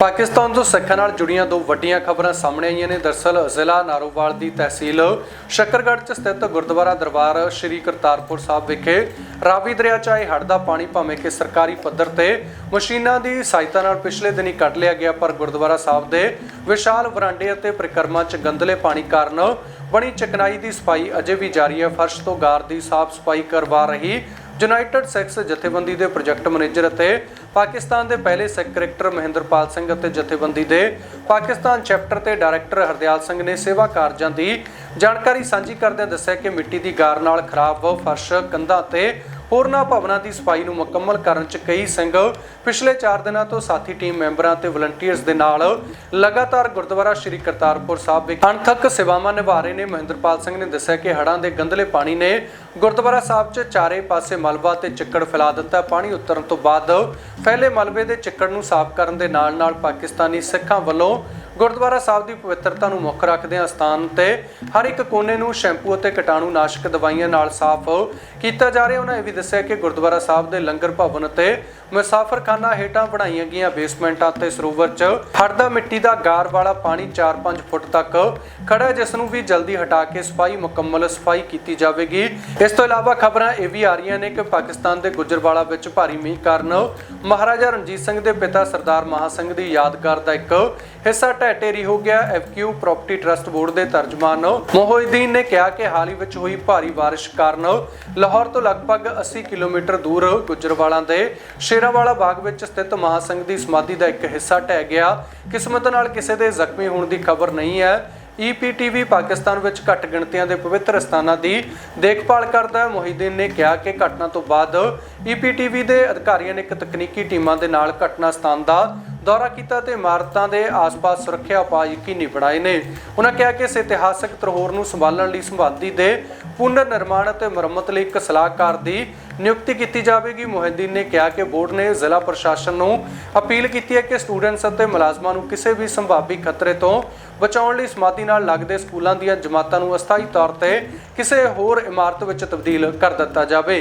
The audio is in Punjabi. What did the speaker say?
ਪਾਕਿਸਤਾਨ ਤੋਂ ਸਿੱਖਾਂ ਨਾਲ ਜੁੜੀਆਂ ਦੋ ਵੱਡੀਆਂ ਖਬਰਾਂ ਸਾਹਮਣੇ ਆਈਆਂ ਨੇ। ਦਰਸਲ ਜ਼ਿਲ੍ਹਾ ਨਾਰੋਵਾਲ ਦੀ ਤਹਿਸੀਲ ਸ਼ੱਕਰਗੜ੍ਹ 'ਚ ਸਥਿਤ ਗੁਰਦੁਆਰਾ ਦਰਬਾਰ ਸ੍ਰੀ ਕਰਤਾਰਪੁਰ ਸਾਹਿਬ ਵਿਖੇ ਰਾਵੀ ਦਰਿਆ 'ਚ ਆਏ ਹੜ੍ਹ ਦਾ ਪਾਣੀ ਭਾਵੇਂ ਕਿ ਸਰਕਾਰੀ ਪੱਧਰ ਤੇ ਮਸ਼ੀਨਾਂ ਦੀ ਸਹਾਇਤਾ ਨਾਲ ਪਿਛਲੇ ਦਿਨੀ ਕੱਢ ਲਿਆ ਗਿਆ, ਪਰ ਗੁਰਦੁਆਰਾ ਸਾਹਿਬ ਦੇ ਵਿਸ਼ਾਲ ਵਰਾਂਡੇ ਅਤੇ ਪ੍ਰਕਰਮਾਂ 'ਚ ਗੰਦਲੇ ਪਾਣੀ ਕਾਰਨ ਬਣੀ ਚਕਨਾਈ ਦੀ ਸਫ਼ਾਈ ਅਜੇ ਵੀ ਜਾਰੀ ਹੈ। ਫਰਸ਼ ਤੋਂ ਗਾਰ ਦੀ ਸਾਫ਼ ਸਫ਼ਾਈ ਕਰਵਾ ਰਹੀ ਯੂਨਾਈਟਿਡ ਸੈਕਸ ਜਥੇਬੰਦੀ ਦੇ ਪ੍ਰੋਜੈਕਟ ਮੈਨੇਜਰ ਅਤੇ ਪਾਕਿਸਤਾਨ ਦੇ ਪਹਿਲੇ ਸਿੱਖ ਕ੍ਰਿਕਟਰ ਮਹਿੰਦਰਪਾਲ ਸਿੰਘ ਅਤੇ ਜਥੇਬੰਦੀ ਦੇ ਪਾਕਿਸਤਾਨ ਚੈਪਟਰ ਤੇ ਡਾਇਰੈਕਟਰ ਹਰਦਿਆਲ ਸਿੰਘ ਨੇ ਸੇਵਾ ਕਾਰਜਾਂ ਦੀ ਜਾਣਕਾਰੀ ਸਾਂਝੀ ਕਰਦਿਆਂ ਦੱਸਿਆ ਕਿ ਮਿੱਟੀ ਦੀ ਗਾਰ ਨਾਲ ਖਰਾਬ ਫਰਸ਼, ਕੰਧਾਂ ਤੇ ਹੋਰਨਾਂ ਭਵਨਾਂ ਦੀ ਸਫ਼ਾਈ ਨੂੰ ਮੁਕੰਮਲ ਕਰਨ 'ਚ ਕਈ ਸਿੰਘ ਪਿਛਲੇ 4 ਦਿਨਾਂ ਤੋਂ ਸਾਥੀ ਟੀਮ ਮੈਂਬਰਾਂ ਤੇ ਵਲੰਟੀਅਰਸ ਦੇ ਨਾਲ ਲਗਾਤਾਰ ਗੁਰਦੁਆਰਾ ਸ੍ਰੀ ਕਰਤਾਰਪੁਰ ਸਾਹਿਬ ਵਿਖੇ ਅਣਥੱਕ ਸੇਵਾਵਾਂ ਨਿਭਾ ਰਹੇ ਨੇ। ਮਹਿੰਦਰਪਾਲ ਸਿੰਘ ਨੇ ਦੱਸਿਆ ਕਿ ਹੜ੍ਹਾਂ ਦੇ ਗੰਦਲੇ ਪਾਣੀ ਨੇ ਗੁਰਦੁਆਰਾ ਸਾਹਿਬ 'ਚ ਚਾਰੇ ਪਾਸੇ ਮਲਬਾ ਤੇ ਚਿੱਕੜ ਫੈਲਾ ਦਿੱਤਾ। ਪਾਣੀ ਉਤਰਨ ਤੋਂ ਬਾਅਦ ਫੈਲੇ ਮਲਬੇ ਦੇ ਚਿੱਕੜ ਨੂੰ ਸਾਫ਼ ਕਰਨ ਦੇ ਨਾਲ-ਨਾਲ ਪਾਕਿਸਤਾਨੀ ਸਿੱਖਾਂ ਵੱਲੋਂ ਗੁਰਦੁਆਰਾ ਸਾਹਿਬ ਦੀ ਪਵਿੱਤਰਤਾ ਨੂੰ ਮੁੱਖ ਰੱਖਦਿਆਂ ਸਥਾਨ ਤੇ ਹਰ ਇੱਕ ਕੋਨੇ ਨੂੰ ਸ਼ੈਂਪੂ ਅਤੇ ਕੀਟਾਣੂ ਨਾਸ਼ਕ ਦਵਾਈਆਂ ਨਾਲ ਸਾਫ਼ ਕੀਤਾ ਜਾ ਰਿਹਾ। ਉਹਨਾਂ ਇਹ ਵੀ ਦੱਸਿਆ ਕਿ ਗੁਰਦੁਆਰਾ ਸਾਹਿਬ ਦੇ ਲੰਗਰ ਭਵਨ ਅਤੇ ਮੁਸਾਫਰਖਾਨਾ ਹੇਠਾਂ ਬਣਾਈਆਂ ਗਈਆਂ ਬੇਸਮੈਂਟਾਂ ਤੇ ਸਰੋਵਰ 'ਚ ਹੜ ਮਿੱਟੀ ਦਾ ਗਾਰ ਵਾਲਾ ਪਾਣੀ 4-5 ਫੁੱਟ ਤੱਕ ਖੜਾ ਜਿਸ ਨੂੰ ਵੀ ਜਲਦੀ ਹਟਾ ਕੇ ਸਫ਼ਾਈ ਮੁਕੰਮਲ ਸਫ਼ਾਈ ਕੀਤੀ ਜਾਵੇਗੀ। ਇਸ ਤੋਂ ਇਲਾਵਾ ਖਬਰਾਂ ਇਹ ਵੀ ਆ ਰਹੀਆਂ ਨੇ ਕਿ ਪਾਕਿਸਤਾਨ ਦੇ ਗੁਜਰਵਾਲਾ ਵਿੱਚ ਭਾਰੀ ਮੀਂਹ ਕਾਰਨ ਮਹਾਰਾਜਾ ਰਣਜੀਤ ਸਿੰਘ ਦੇ ਪਿਤਾ ਸਰਦਾਰ ਮਹਾ ਸਿੰਘ ਦੀ ਯਾਦਗਾਰ ਦਾ ਇੱਕ ਹਿੱਸਾ ਢਹਿ ਢੇਰੀ ਹੋ ਗਿਆ। ਐਫਕਿਊ ਪ੍ਰਾਪਰਟੀ ਟਰਸਟ ਬੋਰਡ ਦੇ ਤਰਜਮਾਨ। ਮੋਹਿਦੀਨ ਨੇ ਕਿਹਾ ਕਿ ਹਾਲ ਹੀ ਵਿੱਚ ਹੋਈ ਭਾਰੀ ਬਾਰਿਸ਼ ਕਾਰਨ ਲਾਹੌਰ ਤੋਂ ਲਗਭਗ 80 ਕਿਲੋਮੀਟਰ ਦੂਰ ਗੁਜਰਵਾਲਾ ਦੇ ਸ਼ੇਰਾਵਾਲਾ ਬਾਗ ਵਿੱਚ ਸਥਿਤ ਮਹਾ ਦੀ ਸਮਾਧੀ ਦਾ ਇੱਕ ਹਿੱਸਾ ਢਹਿ ਗਿਆ। ਕਿਸਮਤ ਨਾਲ ਕਿਸੇ ਦੇ ਜ਼ਖਮੀ ਹੋਣ ਦੀ ਖਬਰ ਨਹੀਂ ਹੈ। ਈਪੀਟੀਵੀ ਪਾਕਿਸਤਾਨ ਵਿੱਚ ਘੱਟ ਗਿਣਤੀਆਂ ਦੇ ਪਵਿੱਤਰ ਸਥਾਨਾਂ ਦੀ ਦੇਖਭਾਲ ਕਰਦਾ ਹੈ। ਮੋਹਿਦੀਨ ਨੇ ਕਿਹਾ ਕਿ ਘਟਨਾ ਤੋਂ ਬਾਅਦ ਈਪੀਟੀਵੀ ਦੇ ਅਧਿਕਾਰੀਆਂ ਨੇ ਇੱਕ ਤਕਨੀਕੀ ਟੀਮਾਂ ਦੇ ਨਾਲ ਘਟਨਾ ਸਥਾਨ ਦਾ ਦੌਰਾ ਕੀਤਾ ਤੇ ਇਮਾਰਤਾਂ ਦੇ ਆਸ-ਪਾਸ ਸੁਰੱਖਿਆ ਉਪਾਅ ਯਕੀਨੀ ਬਣਾਏ ਨੇ। ਉਹਨਾਂ ਕਿਹਾ ਕਿ ਇਸ ਇਤਿਹਾਸਕ ਧਰੋਹਰ ਨੂੰ ਸੰਭਾਲਣ ਲਈ ਸੰਭਾਦੀ ਦੇ ਪੁਨਰ ਨਿਰਮਾਣ ਅਤੇ ਮੁਰੰਮਤ ਲਈ ਇੱਕ ਸਲਾਹਕਾਰ ਦੀ ਨਿਯੁਕਤੀ ਕੀਤੀ ਜਾਵੇਗੀ। ਮੋਹਿਦੀਨ ਨੇ ਕਿਹਾ ਕਿ ਬੋਰਡ ਨੇ ਜ਼ਿਲ੍ਹਾ ਪ੍ਰਸ਼ਾਸਨ ਨੂੰ ਅਪੀਲ ਕੀਤੀ ਹੈ ਕਿ ਸਟੂਡੈਂਟਸ ਅਤੇ ਮੁਲਾਜ਼ਮਾਂ ਨੂੰ ਕਿਸੇ ਵੀ ਸੰਭਾਵੀ ਖਤਰੇ ਤੋਂ ਬਚਾਉਣ ਲਈ ਸਮਾਧੀ ਨਾਲ ਲੱਗਦੇ ਸਕੂਲਾਂ ਦੀਆਂ ਜਮਾਤਾਂ ਨੂੰ ਅਸਥਾਈ ਤੌਰ ਤੇ ਕਿਸੇ ਹੋਰ ਇਮਾਰਤ ਵਿੱਚ ਤਬਦੀਲ ਕਰ ਦਿੱਤਾ ਜਾਵੇ।